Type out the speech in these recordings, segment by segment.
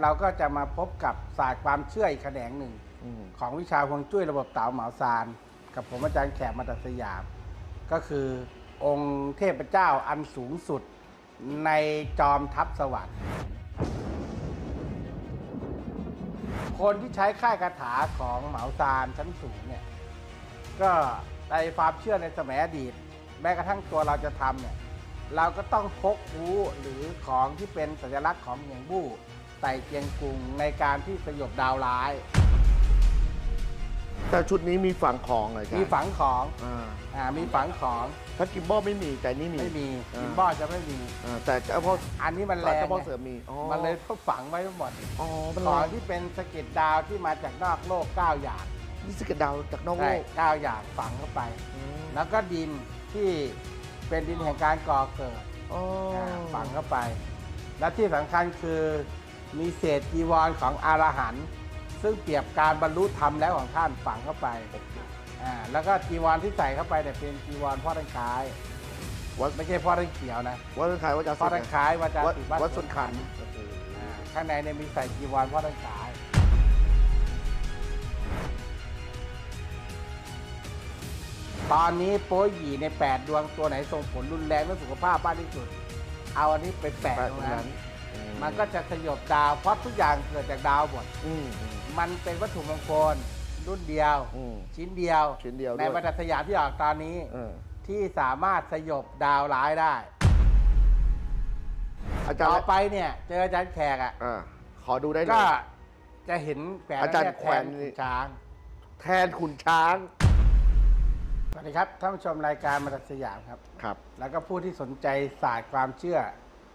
เราก็จะมาพบกับศาสตร์ความเชื่ออีกแขนงหนึ่ง อืม ของวิชาฮวงจุ้ยระบบเต๋าเหมาซาน กับผมอาจารย์แขกมาตัดสยาม ก็คือองค์เทพเจ้าอันสูงสุดในจอมทัพสวรรค์ คนที่ใช้ค่ายคาถาของเหมาซานชั้นสูงเนี่ย ก็ในความเชื่อในสมัยอดีต แม้กระทั่งตัวเราจะทำเนี่ย เราก็ต้องพกหูหรือของที่เป็นสัญลักษณ์ของเหงียงบู้ ไต่เจียงกุงในการที่สยบดาวร้าย แต่ชุดนี้มีฝังของเลยครับมีฝังของอ่าอ่ามีฝังของถ้ากิมบอลไม่มีแต่นี่มีไม่มีอ่ากิมบอลจะไม่มี อ่าแต่เฉพาะอันนี้มันแรงเฉพาะไงเสือมีอ๋อมันเลยต้องฝังไว้หมดอ๋อมันของเลยที่เป็นสะเก็ดดาวที่มาจากนอกโลก 9 อย่างนี่สกัดดาวจากนอกโลใช่กเก้าอย่างฝังเข้าไป อืมแล้วก็ดินที่เป็นดินแห่งการก่อเกิด อ๋ออาฝังเข้าไป และที่สำคัญคือ มีเศษจีวรของอรหันต์ซึ่งเปรียบการบรรลุธรรมแล้วของท่านฝังเข้าไปอ่าแล้วก็จีวรที่ใส่เข้าไปเนี่ยเป็นจีวรพ่อตังคายวัดไม่ใช่พ่อตังเขียวนะวัดสุนขายวัดจาพ่อสุตังคายมาจากวัดติบ้านวัดสุนขันสวนอ่าข้างในเนี่ยมีใส่จีวรพ่อตังคายตอนนี้โป้ยหยีใน 8 ดวงตัวไหนส่งผลรุนแรงต่อสุขภาพมากที่สุด เอาอันนี้ไปแปะแปะตตรรงงนั้นั้นนอื มันก็จะสยบดาวเพราะทุกอย่างเกิดจากดาวหมดอืมอืม มันเป็นวัตถุมงคลรุ่นเดียว อืมชิ้นเดียว ชิ้นเดียวในด้วยบรรดาสยามที่ออกตอนนี้เออที่สามารถสยบดาวร้ายได้ อาจารย์ต่อไปเนี่ย เจออาจารย์แขกอะอ่าขอดูได้เลก็ยจะเห็นแปะอาจารย์แทนแขวนนี่ ช้าง แทนขุนช้างสวัสดีครับท่านผู้ชมรายการมาตัดสยามครับ ครับ แล้วก็ผู้ที่สนใจศาสตร์ความเชื่อ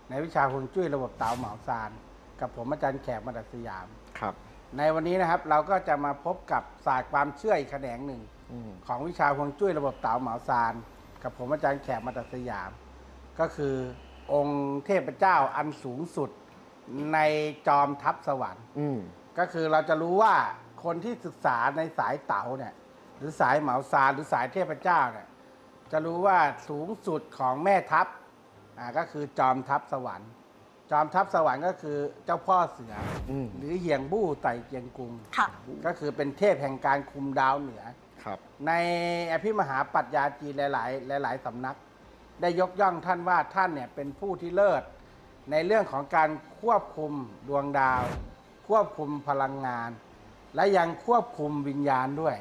ในวิชาฮวงจุ้ยระบบเต๋าเหมาซาน กับผมอาจารย์แขกมาดัสยาม ครับ ในวันนี้นะครับเราก็จะมาพบกับศาสตร์ความเชื่ออีกแขนงหนึ่ง อืม ของวิชาฮวงจุ้ยระบบเต๋าเหมาซาน กับผมอาจารย์แขกมาดัสยาม ก็คือองค์เทพเจ้าอันสูงสุดในจอมทัพสวรรค์ อืม ก็คือเราจะรู้ว่าคนที่ศึกษาในสายเต๋าเนี่ยหรือสายเหมาซานหรือสายเทพเจ้าเนี่ยจะรู้ว่าสูงสุดของแม่ทัพอ่า ก็คือจอมทัพสวรรค์จอมทัพสวรรค์ก็คือเจ้าพ่อเสืออืมหรือเหียงบู้ไต่เจียงกุงค่ะ ก็คือเป็นเทพแห่งการคุมดาวเหนือ ครับ ในอภิมหาปรัชญาจีนหลาย ๆ หลาย ๆ สำนัก ได้ยกย่องท่านว่าท่านเนี่ยเป็นผู้ที่เลิศ ในเรื่องของการควบคุมดวงดาว ควบคุมพลังงาน และยังควบคุมวิญญาณด้วย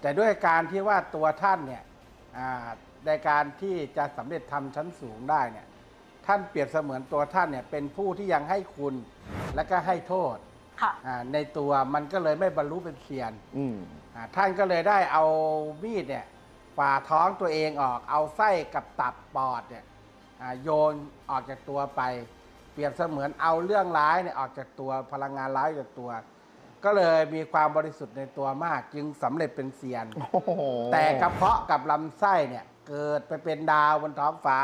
แต่ด้วยการที่ว่าตัวท่านเนี่ยอ่า ในการที่จะสำเร็จทำชั้นสูงได้เนี่ยท่านเปรียบเสมือนตัวท่านเนี่ยเป็นผู้ที่ยังให้คุณและก็ให้โทษค่ะอ่าในตัวมันก็เลยไม่บรรลุเป็นเซียนอืมอ่าท่านก็เลยได้เอามีดเนี่ยฝ่าท้องตัวเองออก เอาไส้กับตับปอดเนี่ยอ่าโยนออกจากตัวไป เปรียบเสมือนเอาเรื่องร้ายเนี่ยออกจากตัวพลังงานร้ายจากตัว ก็เลยมีความบริสุทธิ์ในตัวมากจึงสำเร็จเป็นเซียนโอ้โหแต่กระเพาะกับลำไส้เนี่ยเกิดไปเป็นดาวบนท้องฟ้า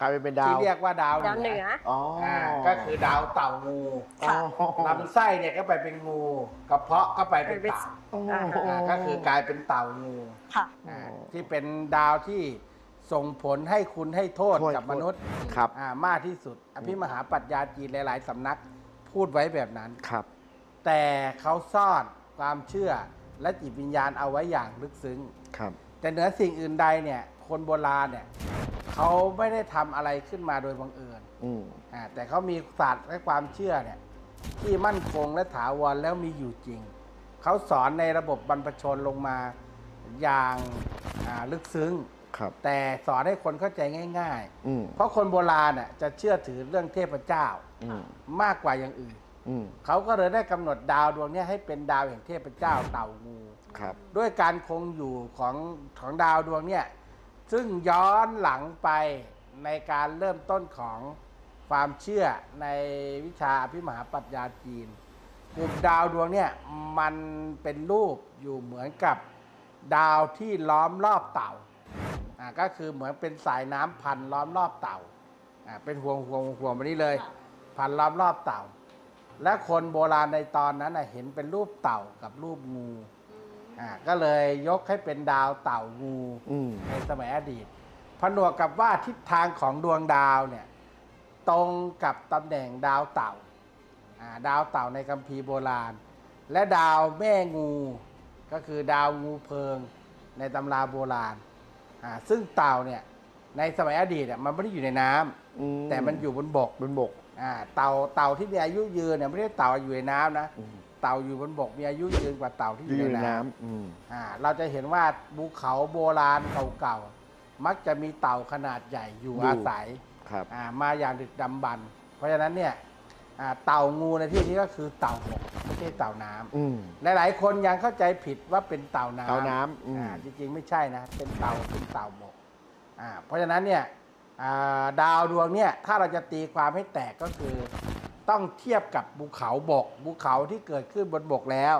กลายเป็นเป็นดาวที่เรียกว่าดาวดาวเหนืออ๋ออาก็คือดาวเต่างูค่ะ ลำไส้เนี่ยก็ไปเป็นงูกระเพาะก็ไปเป็นเต่าอ๋ออ่าก็คือกลายเป็นเต่างูค่ะ อ่าที่เป็นดาวที่ส่งผลให้คุณให้โทษโทษกับมนุษย์ครับ อ่ามากที่สุด อภิมหาปรัชญาจีนหลาย ๆ สำนักพูดไว้แบบนั้น ครับ แต่เขาซ่อนความเชื่อและจิตวิญญาณเอาไว้อย่างลึกซึ้ง ครับ แต่เหนือสิ่งอื่นใดเนี่ย คนโบราณเนี่ยเขาไม่ได้ทำอะไรขึ้นมาโดยบังเอิญอืมอ่าแต่เขามีศาสตร์และความเชื่อเนี่ยที่มั่นคงและถาวรแล้วมีอยู่จริง เขาสอนในระบบบรรพชนลงมาอย่างอ่าลึกซึ้ง ครับ แต่สอนให้คนเข้าใจง่ายอืมๆเพราะคนโบราณน่ะจะเชื่อถือเรื่องเทพเจ้าอืมมากกว่าอย่างอื่น อืมเขาก็เลยได้กำหนดดาวดวงเนี้ยให้เป็นดาวแห่งเทพเจ้าเต่างู ครับ ด้วยการคงอยู่ของของดาวดวงเนี่ย ซึ่งย้อนหลังไปในการเริ่มต้นของความเชื่อในวิชาอภิมหาปรัชญาจีนกลุ่มดาวดวงเนี่ยมันเป็นรูปอยู่เหมือนกับดาวที่ล้อมรอบเต่าอ่าก็คือเหมือนเป็นสายน้ำพันล้อมรอบเต่าอ่าเป็นห่วงห่วงห่วงแบบนี้เลย พันล้อมรอบเต่า และคนโบราณในตอนนั้นเห็นเป็นรูปเต่ากับรูปงู อ่าก็เลยยกให้เป็นดาวเต่างูอืม ในสมัยอดีตผนวกกับว่าทิศทางของดวงดาวเนี่ยตรงกับตำแหน่งดาวเต่าออ่าดาวเต่าในคัมภีร์โบราณ และดาวแม่งูก็คือดาวงูเพิงในตำราโบราณอ่าซึ่งเต่าเนี่ยในสมัยอดีตอะมันไม่ได้อยู่ในน้ำอืแต่มันอยู่บนบก บนบก อ่าเต่าเต่าที่มีอายุยืนเนี่ยไม่ได้เต่าอยู่ในน้ำนะ อืม เต่าอยู่บนบกมีอายุยืนกว่าเต่าที่ออยู่ยู่ในในน้น้ำอืมำอ่าเราจะเห็นว่าภูเขาโบราณเก่าๆมักจะมีเต่าขนาดใหญ่อยู่อาศัยครับอ่ามาอย่างดึกดำบรรพ์เพราะฉะนั้นเนี่ยอ่าเต่างูในที่นี้ก็คือเต่าบกไม่ใช่เต่าน้ำอืมหลายๆคนยังเข้าใจผิดว่าเป็นเต่าน้ำเต่าน้ำอืมอ่าจริงๆไม่ใช่นะ เป็นเต่าเป็นเต่าบกอ่าเพราะฉะนั้นเนี่ยอ่าดาวดวงเนี่ยถ้าเราจะตีความให้แตกก็คือ ต้องเทียบกับภูเขาบกภูเขาที่เกิดขึ้นบนบกแล้ว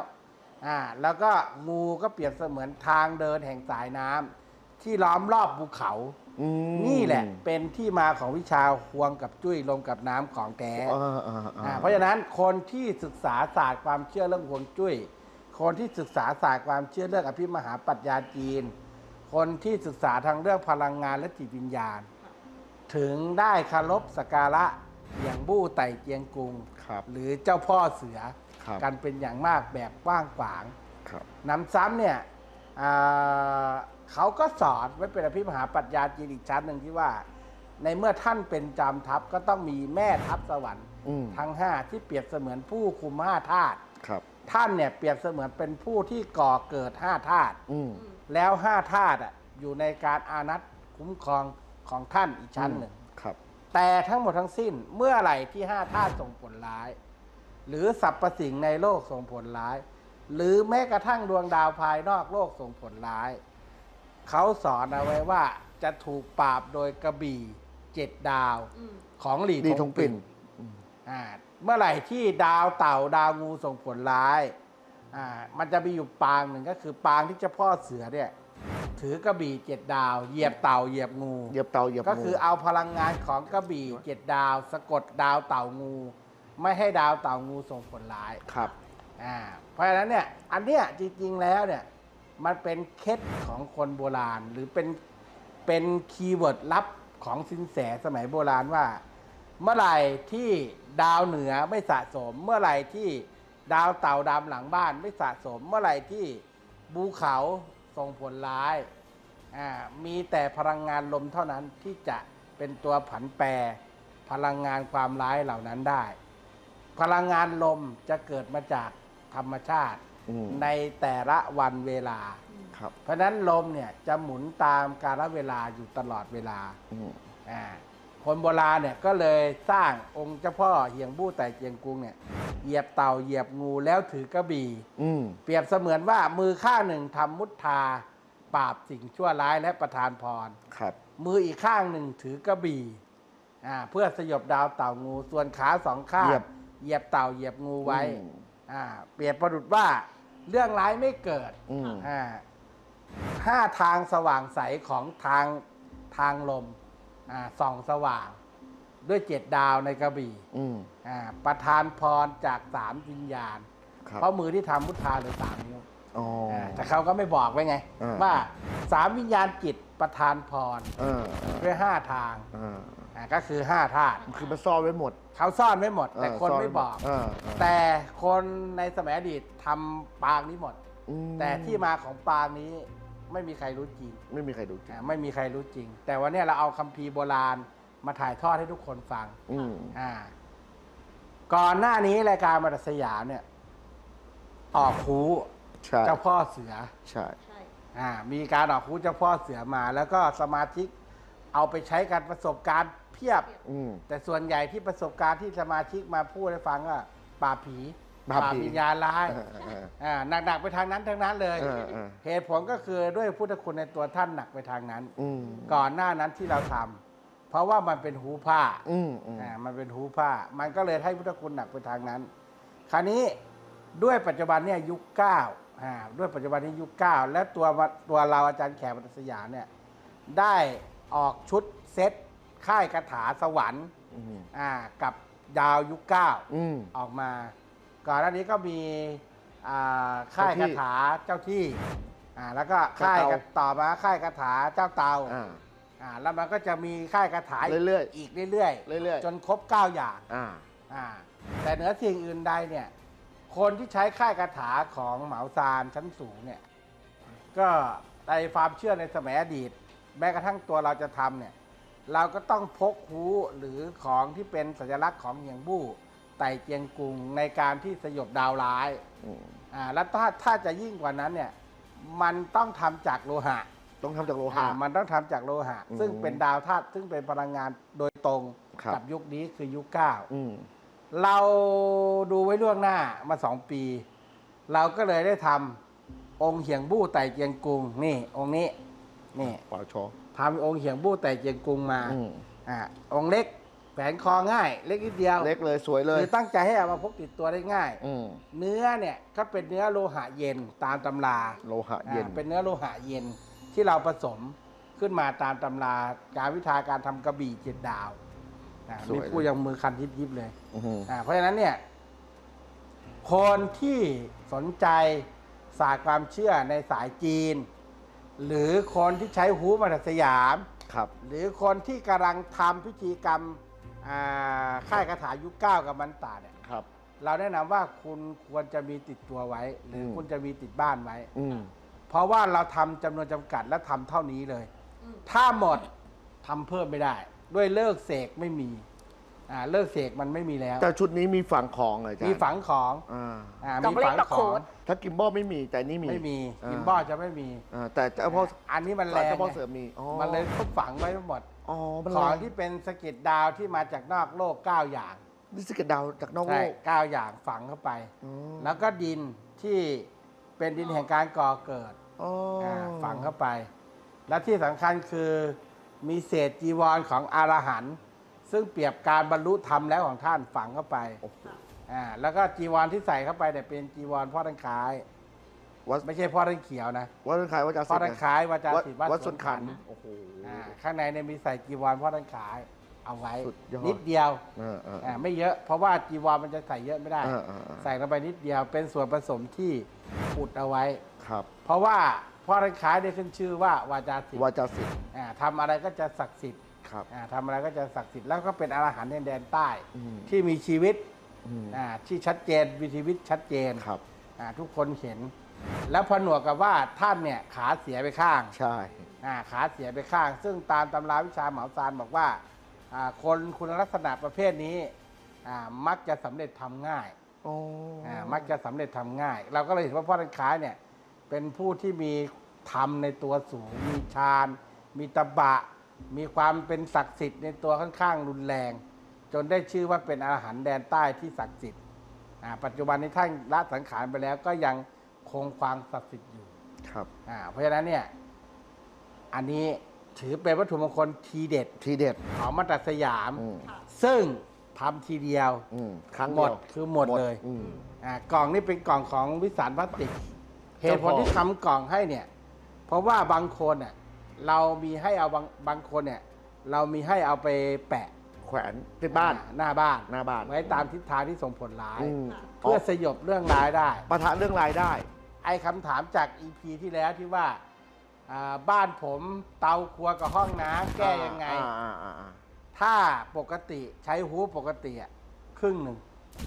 อ่าแล้วก็งูก็เปรียบเสมือนทางเดินแห่งสายน้ำที่ล้อมรอบภูเขาอืมนี่แหละเป็นที่มาของวิชาควงกับจุ้ยลงกับน้ำของแท้อ่าอ่าอ่าอ่าเพราะฉะนั้นคนที่ศึกษาศาสตร์ความเชื่อเรื่องฮวงจุ้ย คนที่ศึกษาศาสตร์ความเชื่อเรื่องอภิมหาปรัชญาจีน คนที่ศึกษาทางเรื่องพลังงานและจิตวิญญาณ ถึงได้คารพสกการะ อย่างบู้ไต่เจียงกุง ครับ หรือเจ้าพ่อเสือครับกันเป็นอย่างมากแบบกว้างขวางครับ นำซ้ำเนี่ยอ่าเขาก็สอนไว้เป็นอภิมหาปรัชญาจีนอีกชั้นหนึ่งที่ว่า ในเมื่อท่านเป็นจอมทัพก็ต้องมีแม่ทัพสวรรค์อืม ทั้งห้าที่เปรียบเสมือนผู้คุมห้าธาตุครับ ท่านเนี่ยเปรียบเสมือนเป็นผู้ที่ก่อเกิดห้าธาตุ อืม แล้วห้าธาตุอะอยู่ในการอานัตคุ้มครองของท่านอีกชั้นหนึ่งครับ แต่ทั้งหมดทั้งสิ้นเมื่อไหร่ที่ห้าธาตุส่งผลร้าย หรือสรรพสิ่งในโลกส่งผลร้าย หรือแม้กระทั่งดวงดาวภายนอกโลกส่งผลร้าย เขาสอนเอาไว้ว่าจะถูกปราบโดยกระบี่เจ็ดดาวอืมของหลีดีททงงปิ่ปิ่นนอืมอ่าเมื่อไหร่ที่ดาวเต่าดาวงูส่งผลร้ายอ่ามันจะมีอยู่ปางหนึ่งก็คือปางที่เจ้าพ่อเสือเนี่ย ถือกระบี่เจ็ดดาว เหยียบเต่าเหยียบงู เหยียบเตาเหยียบก็คืองูเอาพลังงานของกระบี่เจ็ดดาว สะกดดาวเต่างู ไม่ให้ดาวเต่างูส่งผลร้ายครับ อ่าเพราะฉะนั้นเนี่ยอันเนี้ยจริงๆแล้วเนี่ยมันเป็นเคล็ดของคนโบราณ หรือเป็นเป็นคีย์เวิร์ดลับของสินแสสมัยโบราณว่า เมื่อไหร่ที่ดาวเหนือไม่สะสม เมื่อไหร่ที่ดาวเต่าดำหลังบ้านไม่สะสม เมื่อไหร่ที่ภูเขา ส่งผลร้ายอ่ามีแต่พลังงานลมเท่านั้นที่จะเป็นตัวผันแปรพลังงานความร้ายเหล่านั้นได้ พลังงานลมจะเกิดมาจากธรรมชาติอืมในแต่ละวันเวลาครับเพราะฉะนั้นลมเนี่ยจะหมุนตามกาลเวลาอยู่ตลอดเวลาอืมอ่า คนโบราณเนี่ยก็เลยสร้างองค์เจ้าพ่อเฮียงบู้ไต่เจียงกุงเนี่ยเหยียบเต่าเหยียบงูแล้วถือกระบี่อืมเปรียบเสมือนว่ามือข้างหนึ่งทำมุทธาปราบสิ่งชั่วร้ายและประทานพร ครับ มืออีกข้างหนึ่งถือกระบี่อ่าเพื่อสยบดาวเต่างู ส่วนขาสองข้างเหยียบเหยียบเต่าเหยียบงูไว้อืม อ่าเปรียบประดุดว่าเรื่องร้ายไม่เกิดอืม อ่าห้าทางสว่างใสของทางทางลม อ่าส่องสว่าง ด้วยเจ็ดดาวในกระบี่อืมอ่าประทานพรจากสามวิญญาณ ครับเพราะมือที่ทำมุทาเลยสามนิ้วอ๋ออาแต่เขาก็ไม่บอกไว้ไงอ่าว่าสามวิญญาณจิตประทานพรเออเออด้วยห้าทางเอออ่าก็คือห้าธาตุคือมันซ่อนไว้หมดเขาซ่อนไว้หมด แต่เออคนซ่ไม่บอกเออเออแต่คนในสมัยอดีตทำปางนี้หมดอืมแต่ที่มาของปางนี้ ไม่มีใครรู้จริงไม่มีใครดูจริงอ่าไม่มีใครรู้จริง แต่วันนี้เราเอาคัมภีร์โบราณมาถ่ายทอดให้ทุกคนฟัง อืมอ่า ก่อนหน้านี้รายการมาตัดสยามเนี่ย ออกคูใช่เจ้าพ่อเสือ ใช่ ใช่ อ่า มีการออกคูเจ้าพ่อเสือมา แล้วก็สมาชิกเอาไปใช้กันประสบการณ์เพียบ อืมแต่ส่วนใหญ่ที่ประสบการณ์ที่สมาชิกมาพูดให้ฟังก็ป่าบผี ปราบผีวิญญาณร้ายเออเอออ่าหนักๆไปทางนั้นทั้งนั้นเลยเออเออเหตุผลก็คือด้วยพุทธคุณในตัวท่านหนักไปทางนั้น อืมก่อนหน้านั้นที่เราทำเพราะว่ามันเป็นหูผ้าอืมอืมอ่ามันเป็นหูผ้า มันก็เลยให้พุทธคุณหนักไปทางนั้น คราวนี้ด้วยปัจจุบันเนี่ยยุคเก้าอ่าด้วยปัจจุบันนี้ยุคเก้าและตัววะตัวเราอาจารย์แขกวัตสยามเนี่ยได้ออกชุดเซตค่ายคาถาสวรรค์อืมอ่ากับดาวยุคเก้า อืมออกมา ก่อนหน้านี้ก็มีอ่าค่ายเจ้าที่คาถาเจ้าที่อ่าแล้วก็ค่ายเจ้าเตากันต่อมาค่ายคาถาเจ้าเตาอ่า อ่าแล้วมันก็จะมีค่ายคาถาเรื่อยๆอีกเรื่อยเรื่อยๆ จนครบ 9 อย่างอ่า อ่าแต่เหนือสิ่งอื่นใดเนี่ยคนที่ใช้ค่ายคาถาของเหมาซานชั้นสูงเนี่ยก็ในความเชื่อในสมัยอดีต แม้กระทั่งตัวเราจะทำเนี่ยเราก็ต้องพกฮูหรือของที่เป็นสัญลักษณ์ของเฮียงบู้ ไต่เจียงกุงในการที่สยบดาวร้ายอืมอ่าแล้วถ้าถ้าจะยิ่งกว่านั้นเนี่ยมันต้องทำจากโลหะต้องทำจากโลหะ อ่ามันต้องทำจากโลหะ อืมซึ่งเป็นดาวธาตุซึ่งเป็นพลังงานโดยตรงครับ กับยุคนี้คือยุคเก้า อืม เราดูไว้ล่วงหน้ามาสองปี เราก็เลยได้ทำองค์เหียงบู้ไต่เจียงกุงนี่องค์นี้นี่ปล่อยชอทำองค์เหียงบู้ไต่เจียงกุงมาอืมอ่าองค์เล็ก แผนคอง่าย เล็กนิดเดียวเล็กเลยสวยเลยคือตั้งใจให้เอามาพกติดตัวได้ง่าย อืมเนื้อเนี่ยก็เป็นเนื้อโลหะเย็นตามตำราโลหะเย็น อ่าเป็นเนื้อโลหะเย็นที่เราผสมขึ้นมาตามตำราการวิชาการทำกระบี่เจ็ดดาวอ่าสวยมีผู้ยังมือคันยิบยิบๆเลยอื้อหืออ่าเพราะฉะนั้นเนี่ย คนที่สนใจศาสตร์ความเชื่อในสายจีน หรือคนที่ใช้หูมาตรสยาม ครับ หรือคนที่กำลังทำพิธีกรรมอ่า ค่ายคาถายุคเก้ากับมันตาเนี่ยครับเราแนะนำว่าคุณควรจะมีติดตัวไว้ หรืออมคุณจะมีติดบ้านไว้อืมเพราะว่าเราทำจำนวนจำกัดและทำเท่านี้เลย ถ้าหมดทำเพิ่มไม่ได้ ด้วยเลิกเสกไม่มีอ่าเลิกเสกมันไม่มีแล้ว แต่ชุดนี้มีฝังของเหรออาจารย์มีฝังของอ่าอ่าดอมีกเล็กฝังดอกขโของนถ้ากิมบอลไม่มีแต่นี่มีไม่มีอ่ากินบ้อจะไม่มีอ่าแต่เจ้าพ่ออันนี้มันแรเจ้างพ่อไงเสริมมีอ๋อมันเลยต้องฝังไว้หมด อ๋อมันของแรงที่เป็นสะเก็ดดาวที่มาจากนอกโลกเก้าอย่างนี่สเก็ตดาวจากนอกโลใช่กเก้าอย่างฝังเข้าไปอ๋อแล้วก็ดินที่เป็นดินแห่งการก่อเกิดอ๋ออาฝังเข้าไป และที่สำคัญคือมีเศษจีวรของอรหันต์ซึ่งเปรียบการบรรลุธรรมแล้วของท่านฝังเข้าไปโอ้โหอ่าแล้วก็จีวรที่ใส่เข้าไปเนี่ยเป็นจีวรพ่อท่านคล้าย วัดไม่ใช่พ่อท่านเขียวนะวัดต้นขายวัดจ่าพ่อสิท่านคล้ายวาจาวัดศิษย์วัวัดดสสวนวนขัขันนโอ้โห อ่าข้างในเนี่ยมีใส่จีวรพ่อท่านคล้ายเอาไว้สุดยอด นิดเดียวเออเออ อ่าไม่เยอะเพราะว่าจีวรมันจะใส่เยอะไม่ได้ เออเออเออ ใส่ลงไปนิดเดียวเป็นส่วนผสมที่อุดเอาไว้ ครับเพราะว่าพ่อท่านคล้ายได้ขึ้นชื่อว่าวาจาศิษวัดย์จ่าสิทธิ์อ่าทำอะไรก็จะศักดิ์สิทธิ์ครับ อ่าทำอะไรก็จะศักดิ์สิทธิ์แล้วก็เป็นอรหันต์ในแดนใต้อืม ที่มีชีวิตอืมอ่าที่ชัดเจนมีชีวิตชัดเจน ครับ อ่าทุกคนเห็น แล้วผนวกกับว่าท่านเนี่ยขาเสียไปข้างใช่ อ่าขาเสียไปข้าง ซึ่งตามตำราวิชาเหมาซานบอกว่าอ่าคนคุณลักษณะประเภทนี้อ่ามักจะสำเร็จทำง่ายอ๋อออ่ามักจะสำเร็จทำง่าย เราก็เลยเห็นว่าพ่อท่านคล้ายเนี่ยเป็นผู้ที่มีธรรมในตัวสูง มีฌานมีตบะ มีความเป็นศักดิ์สิทธิ์ในตัวค่อนข้างรุนแรง จนได้ชื่อว่าเป็นอาหารแดนใต้ที่ศักดิ์สิทธิ์อ่าปัจจุบันนี้ท่านละสังขารไปแล้วก็ยังค งความศักดิ์สิทธิ์อยู่ครับอ่าเพราะฉะนั้นเนี่ย อันนี้ถือเป็นวัตถุมงคลทีเด็ดทีเด็ดของมาตรสยาม อืมซึ่งทำทีเดียว อืมครั้งหมเดีดยวคือหมดเลย อืม อ่ากล่องนี่เป็นกล่องของวิสารพลาสติก เหตุผลเจ้าพ่อที่ทำกล่องให้เนี่ย เพราะว่าบางคนอะเรามีให้เอาบางบางคนเนี่ย เรามีให้เอาไปแปะแขวนที่บ้านอ่หน้าบ้านหน้าบ้าน ไว้ตามทิศทางที่ส่งผลร้าย อืมเพื่อสยบเรื่องร้ายได้ ปะทะเรื่องรายได้ ไอ้คำถามจากอีพีที่แล้วที่ว่าอ่าบ้านผมเตาครัวกับห้องน้ำแก้ยังไง อ่าอ่าอ่าอ่าถ้าปกติใช้ฮูปกติอะครึ่งหนึ่ง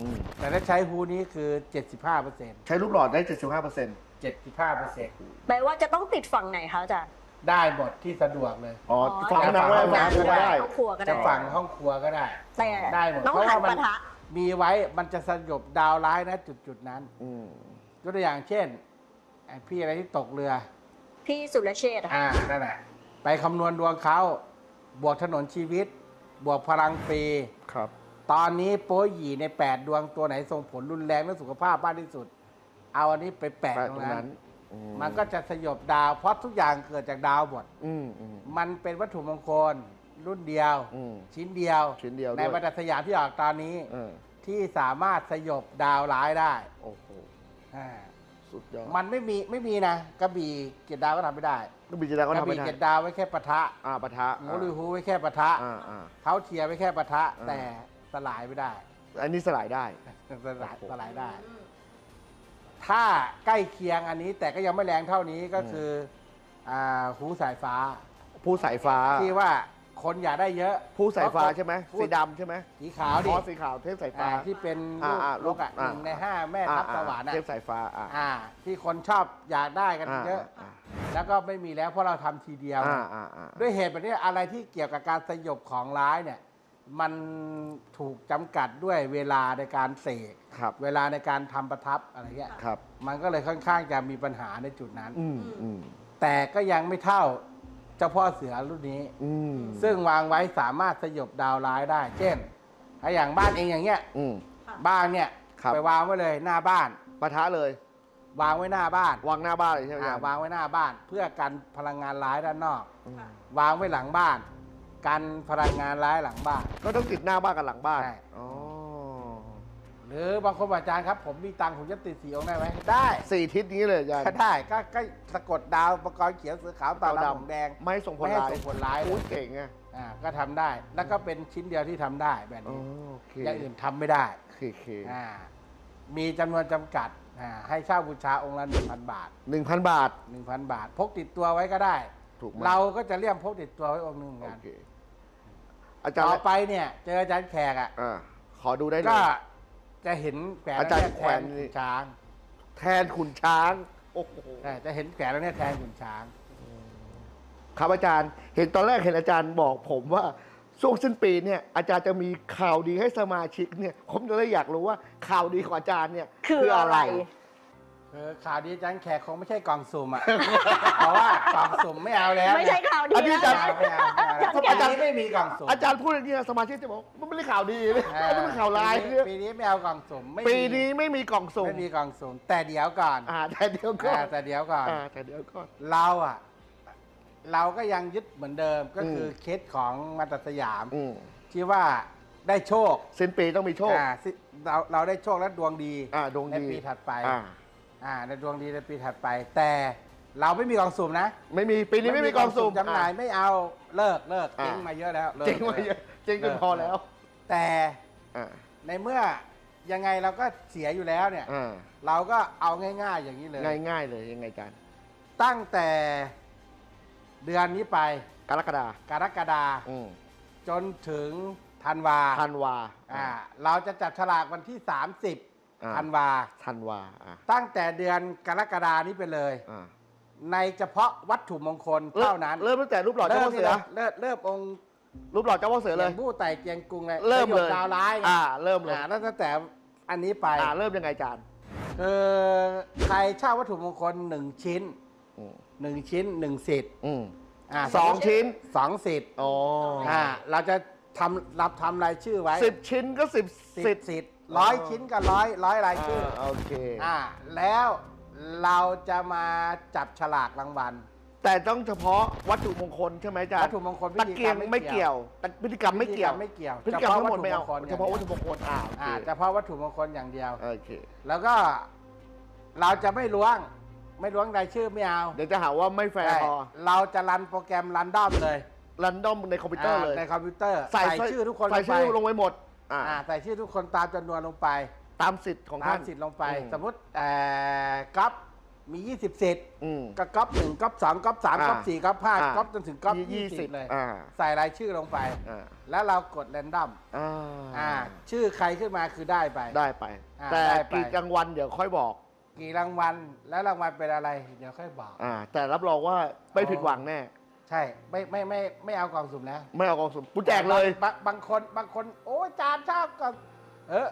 อืมแต่ถ้าใช้ฮูนี้คือ 75เปอร์เซ็นต์ใช้ลูกหลอดได้ 75เปอร์เซ็นต์75เปอร์เซ็นต์แปลว่าจะต้องติดฝั่งไหนคะอาจารย์ ได้หมดที่สะดวกเลย อ๋ออ๋อ ฝังน้ำไว้จะฝังน้ำก็ได้ได้ ครอบครัวก็จะได้ฝังห้องครัวก็ได้ แต่ได้หมดต้องเพราะหัว่านมันปะทะ มีไว้มันจะสยบดาวร้ายนะจุดจุดๆนั้น อืมยกตัวอย่างเช่น ไอ้พี่อะไรที่ตกเรือ พี่สุรเชษฐ์อะอ่านั่นแหละไปคำนวณดวงเขาบวกถนนชีวิต บวกพลังปี ครับ ตอนนี้โป้หยีใน 8 ดวงตัวไหนส่งผลรุนแรงและสุขภาพมากที่สุด เอาอันนี้ไปแปะแปะตตรรงงนั้นั้นนอืมันก็จะสยบดาว เพราะทุกอย่างเกิดจากดาวหมด อืมอืม มันเป็นวัตถุมงคลรุ่นเดียว อืมชิ้นเดียว ชิ้นเดียวในด้วยบรรดาสยามที่ออกตอนนี้ เออที่สามารถสยบดาวร้ายได้โอ้โห อ่า สุดยอดมันไม่มีไม่มีนะกระบี่เกียรติดาวก็ทำไม่ได้ก็บิจดาก็กระทำไม่บี่ได้เกียรติดาวไว้แค่ปะทะอ่าปะทะหมูลือฮูไว้แค่ปะทะอ่าอ่า เท้าเทียไว้แค่ปะทะ อ่า แต่สลายไม่ได้ อันนี้สลายได้ สลายโอ้โห สลายได้ถ้าใกล้เคียงอันนี้แต่ก็ยังไม่แรงเท่านี้ก็คืออ่าหูสายฟ้า ผู้สายฟ้า ที่ว่า คนอยากได้เยอะผู้สายฟ้าใช่ไหมผู้สีดำใช่ไหมสีขาวดิอ๋อสีขาวเทพสายฟ้า อ่าที่เป็นลูกอ่าอ่าลูกอะอ่าหนึ่งในห้าแม่ทัพสวรรค์อ่าอะเทพสายฟ้าอ่า อ่า ที่คนชอบอยากได้กันอ่าเยอะ อ่า แล้วก็ไม่มีแล้วเพราะเราทำทีเดียว อ่าอ่าอ่า ด้วยเหตุแบบนี้อะไรที่เกี่ยวกับการสยบของร้ายเนี่ย มันถูกจำกัดด้วยเวลาในการเสกครับ เวลาในการทำประทับอะไรเงี้ยครับ มันก็เลยค่อนข้างจะมีปัญหาในจุดนั้น อืมอืมแต่ก็ยังไม่เท่า เจ้าพ่อเสือรุ่นนี้ อืมซึ่งวางไว้สามารถสยบดาวร้ายได้ เช่นถ้าอย่างบ้านเองอย่างเงี้ย อืม บ้านเนี่ยครับ ไปวางไว้เลยหน้าบ้าน ปะทะเลยวางไว้หน้าบ้านวางหน้าบ้านเลยใช่ไหมอ่าอาจารย์วางไว้หน้าบ้าน เพื่อกันพลังงานร้ายด้านนอก อืมวางไว้หลังบ้าน กันพลังงานร้ายหลังบ้าน ก็ต้องติดหน้าบ้านกับหลังบ้านใช่ อ๋อ หรือบางคนบอกอาจารย์ครับ ผมมีตังค์ผมจะติดสีองค์ได้ไหมได้สี่ทิศนี้เลยอาจารย์ ก็ได้ก็ก็สะกดดาวประกรณ์เขียวเสือขาวตาดดำหงแดงไม่ส่งผลไม่ให้ร้ายส่งผลร้ายเลโอ้ยยเก่งไงอ่าก็ทำได้ แล้วก็เป็นชิ้นเดียวที่ทำได้แบบอ๋อนี้โอเคอย่างอื่นทำไม่ได้โอเคโอเคอ่ามีจำนวนจำกัดอ่าให้เช่าบูชาองค์ละหนึ่งพันบาทหนึ่งพันบาท หนึ่งพันบาท พกติดตัวไว้ก็ได้ ถูกไหมเราก็จะเลี่ยมพกติดตัวไว้องค์หนึ่งเหมือนโอกันเคอาจารย์ต่อไปเนี่ย เจออาจารย์แขกอะ อ่าขอดูได้เลก็ย จะเห็นแขวนอาจารย์ล้วเยแขวนทนี่ขุนช้างแทนขุนช้างโอ้โหใช่จะเห็นแขวนแล้วเนี่ยแทนขุนช้าง ครับอาจารย์ เห็นตอนแรกเห็นอาจารย์บอกผมว่าช่วงสิ้นปีเนี่ยอาจารย์จะมีข่าวดีให้สมาชิกเนี่ย ผมจะเลยอยากรู้ว่าข่าวดีของอาจารย์เนี่ยคืออะไร เออข่าวดีอาจารย์แขกคงไม่ใช่กล่องสุ่มอะ เพราะว่ากล่องสุ่มไม่เอาแล้วไม่ใช่ข่าวดีอันนี้แล้วอาจารย์นะไม่เอาไม่เอาแล้วอาจารย์ปีนี้ไม่มีกล่องสุ่มอาจารย์พูดอย่างนี้สมาชิกจะบอกมันไม่ได้ข่าวดีเลยมันเป็นข่าวร้ายปีเนี่ยปีนี้ไม่เอากล่องสุ่มไม่มีปีนี้ไม่มีกล่องสุ่มไม่มีกล่องสุ่มแต่เดี๋ยวก่อนอ่าแต่เดี๋ยวก่ออ่านแต่เดี๋ยวก่อนอ่าแต่เดี๋ยวก่อนเราอะ เราก็ยังยึดเหมือนเดิมก็คืออมเคสของมาตรสยามอืมที่ว่าได้โชคสิ้นปีต้องมีโชคอ่าสิเราเราได้โชคและดวงดีอ่าดวงในดีปีถัดไป อ่าอ่าในดวงดีในปีถัดไป แต่เราไม่มีกล่องสุ่มนะไม่มีปีนี้ไม่มีกล่องสุ่มจำหน่ายไม่เอาเลิกเลิกอ่าเจ๊งมาเยอะแล้วลิกเจ๊งมาเยอะเจ๊งจนพอแล้วแต่อ่าในเมื่อยังไงเราก็เสียอยู่แล้วเนี่ย อ่าเราก็เอาง่าย ๆ อย่างนี้เลย ง่ายๆเลยยังไงอาจารย์ตั้งแต่เดือนนี้ไปกรกฎากรกฎาอืมจนถึงธันวาธันวาอ่าเราจะจับฉลากวันที่ อ่า30ธันวา ธันวาอ่าตั้งแต่เดือนกรกฎานี้ไปเลย อ่าในเฉพาะวัตถุมงคลเท่านั้นเริ่มตั้งแต่รูปหล่อเจ้าพ่อเสือ เริ่มเริ่มองค์รูปหล่อเจ้าพ่อเสือเลยเจียงผู้ไต่เจียงกรุงเลยเริ่มเลย สยบดาวร้ายไงอ่า เริ่มเลยอ่าแล้วตั้งแต่อันนี้ไปอ่าเริ่มยังไงอาจารย์คือใครเช่าวัตถุมงคลหนึ่งชิ้นอืมหนึ่งชิ้นหนึ่งสิทธิ์อืมอ่าสองชิ้น สองสิทธิ์อ๋ออ่าเราจะทำรับทำรายชื่อไว้สิบชิ้นก็สิบสิสิบบสิทธิ์ ร้อยชิ้นกับร้อยร้อยรายชื่ออ่าโอเค อ่าแล้วเราจะมาจับฉลากรางวัล แต่ต้องเฉพาะวัตถุมงคลใช่ไหมอาจารย์วัตถุมงคลตะเกียงไม่เกี่ยวแต่พฤติกรรมไม่เกี่ยวไม่เกี่ยวพฤติกรรมทั้งหมดไม่เอาเฉเฉพาะพาะวัวัตตถุถุมมงงคคลลอ่าโอเคอ่าเฉพาะวัตถุมงคลอย่างเดียว โอเค แล้วก็เราจะไม่ล้วง ไม่ล้วงรายชื่อไม่เอาเดี๋ยวจะหาว่าไม่แฟร์ใช่พอเราจะรันโปรแกรมรันดอมเลยรันดอมในคอมพิวเตอร์เลยาในคอมพิวเตอร์ใส่ใส่ชื่อทุกคนใส่ลงไปชื่อลงไปหมด อ่า อ่าใส่ชื่อทุกคนตามจำนวนลงไปตามสิทธิ์ของตาท่ามนสิทธิ์ลงไป อืมสมมติเอ่อก๊อปมี 20สิทธิ์อืม ก็ก๊อปหนึ่งก๊อปสองก๊อปสามอ่าก๊อปสี่ก๊อปห้าอ่าก๊อปจนถึงก๊อปยี่ยี่สิสิบบเลย อ่า ใส่รายชื่อลงไป อ่าแล้วเรากดแรนดอมอ่าอ่า ชื่อใครขึ้นมาคือได้ไป ได้ไป อ่าแต่ได้ไป กี่รางวัลเดี๋ยวค่อยบอก กี่รางวัลแล้วรางวัลเป็นอะไร เดี๋ยวค่อยบอก อ่า แต่รับรองว่าไม่ผิดหวังแน่ ใช่ไม่ไม่ไม่ไม่เอากล่องสุ่มนะไม่เอากองสุ่มกูแจกเลยบางบางคนบางคนโอ้ยจานชอบกล่องเออ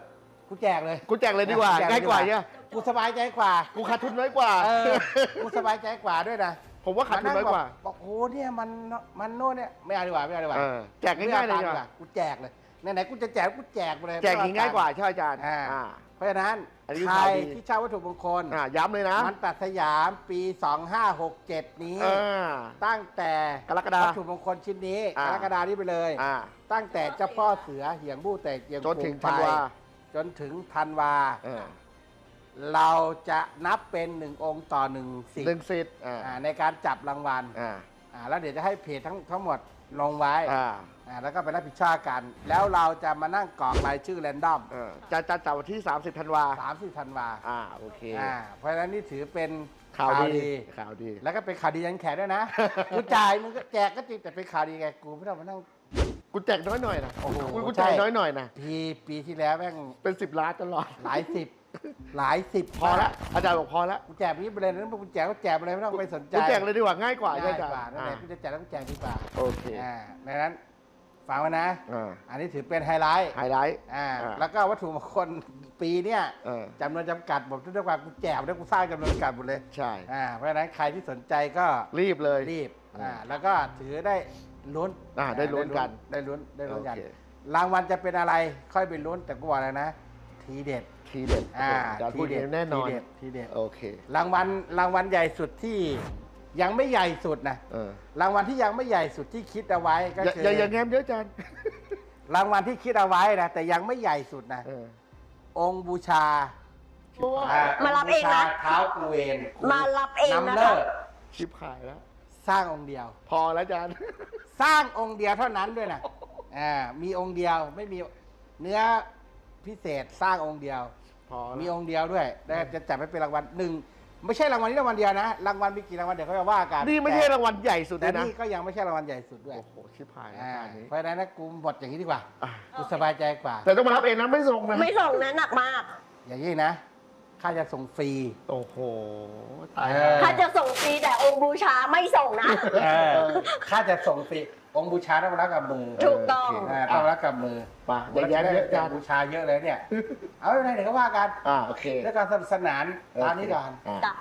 กูแจกเลยกูแจกเลยดีกว่าแจกเลยง่ายกว่าดีกว่าเนี่ยกูสบายใจกว่า กูขาดทุนน้อยกว่าเออกูสบายใจกว่าด้วยนะผมว่าขาดทุนน้อยกว่าบอกโอ้โหเนี่ยมันมันโน่นเนี่ยไม่เอาดีกว่าไม่เอาดีกว่าเออแจกง่ายๆเลยไม่ดีอกตังค์ว่ากูแจกเลยไหนๆกูจะแจกกูแจกไปเลยแจกง่ายกว่าใช่ไหมอาจารย์อ่าอ่า เพราะฉะนั้นอันนี้คือใครข่าวดี ที่เช่าวัตถุมงคล อ่าย้ำเลยนะมันตัดสยามปี 2567 นี้ อ่า ตั้งแต่กรกฎาวัตถุมงคลชิ้นนี้อ่ากรกฎานี้ไปเลย อ่า ตั้งแต่เจ้าพ่อเสือเหียงบู้แต่เกียงจนถึงกรุธันวาไปจนถึงธันวา เออเราจะนับเป็นหนึ่งองค์ต่อหนึ่งสิทหนึ่งธิ์สิทธิ์อ่าอ่าในการจับรางวัล อ่า อ่าแล้วเดี๋ยวจะให้เพจทั้งทั้งหมดลงไว้อ่าอ่าแล้วก็ไปรับผิดชอบกัน แล้วเราจะมานั่งกรอกรายชื่อแรนดอมเออจะจะจัดวันที่ 30ธันวา30ธันวาอ่าโอเค อ่าเพราะฉะนั้นนี่ถือเป็นข่าวดีข่าวดี แล้วก็เป็นข่าวดียันแขกด้วยนะ กูจ่ายมึงก็แจกก็จริงแต่เป็นข่าวดีไงกูไม่ต้องมานั่ง กูแจกน้อยหน่อยนะโอ้โหกูกูใช่ แจกน้อยหน่อยนะ ปีปีที่แล้วแม่งเป็นสิบล้านตลอด หลายสิบ หลายสิบพอละอาจารย์บอกพอละกูแจกนี้ไปเลยนะกูแจกก็แจกไปเลยไม่ต้องไปสนใจกูแจกเลยดีกว่าง่ายกว่าใช่ง่ายไหมอาจารกว่าย์นั่นแหละอ่ากูจะแจกแล้วกูแจกดีกว่าโอเคอ่าดังนั้นฟังไว้นะอ่าอันนี้ถือเป็นไฮไลท์ไฮไลท์อ่าอ่าแล้วก็วัตถุมงคลปีเนี่ยเออจำนวนจำกัดบอกทุกว่ากูแจกแล้วกูสร้างจำนวนจำกัดหมดเลยใช่อ่าเพราะฉะนั้นใครที่สนใจก็รีบเลยรีบอ่าแล้วก็ถือได้ลุ้นอ่าได้ลุ้นกันได้ลุ้นได้ลุ้นกันโอเครางวัลจะเป็นอะไรค่อยไปลุ้นแต่กูบอกเลยนะ ทีเด็ด ทีเด็ดอ่าอาจารย์ทีพูดเด็ดแน่นอนทีเด็ดทีเด็ดโอเค รางวัลรางวัลใหญ่สุดที่ยังไม่ใหญ่สุดนะเออรางวัลที่ยังไม่ใหญ่สุดที่คิดเอาไว้ก็อย่าคืออย่าอย่าแง้มเยอะอาจารย์รางวัลที่คิดเอาไว้นะแต่ยังไม่ใหญ่สุดนะเออองค์บูชาชิบหายอ่มารับเองนะบูชาเท้ากูเวนมารับเองนะนำคะเลิกชิบหายแล้ว สร้างองค์เดียว พอแล้วอาจารย์สร้างองค์เดียวเท่านั้นด้วยนะอ่ามีองค์เดียวไม่มีเนื้อ พิเศษสร้างองค์เดียว พอมีแล้วองค์เดียวด้วยแล้วจะจัดให้เป็นรางวัลหนึ่งไม่ใช่รางวัลนี้รางวัลเดียวนะ รางวัลมีกี่รางวัลเดี๋ยวเขาจะว่ากันนี่ไม่ใช่รางวัลใหญ่สุดเลแต่ยนะนี่ก็ยังไม่ใช่รางวัลใหญ่สุดด้วยโอ้โหชิบหายแล้วอ่าอันนี้เพราะฉะนั้นนะกูหมดอย่างนี้ดีกว่าอะกูสบายใจกว่า แต่ต้องมารับเองนะไม่ส่งนะไม่ส่งนะหนักมาก อย่างนี้นะค่าจะส่งฟรี โอ้โหตายเออถ้าจะส่งฟรีแต่องค์บูชาไม่ส่งนะเออค่าจะส่งฟรี องค์บูชาต้องรับกับมือถูกต้องโเคอ่าต้องรับกับมือป่ะอย่าแย้มเยอะอาจารย์บูชาเยอะเลยเนี่ย เอาไม่เป็นไรเดี๋ยวก็ว่ากัน อ่าโอเค แล้วการสนุกสนานตามนี้ก่อนอ่าจ้ะ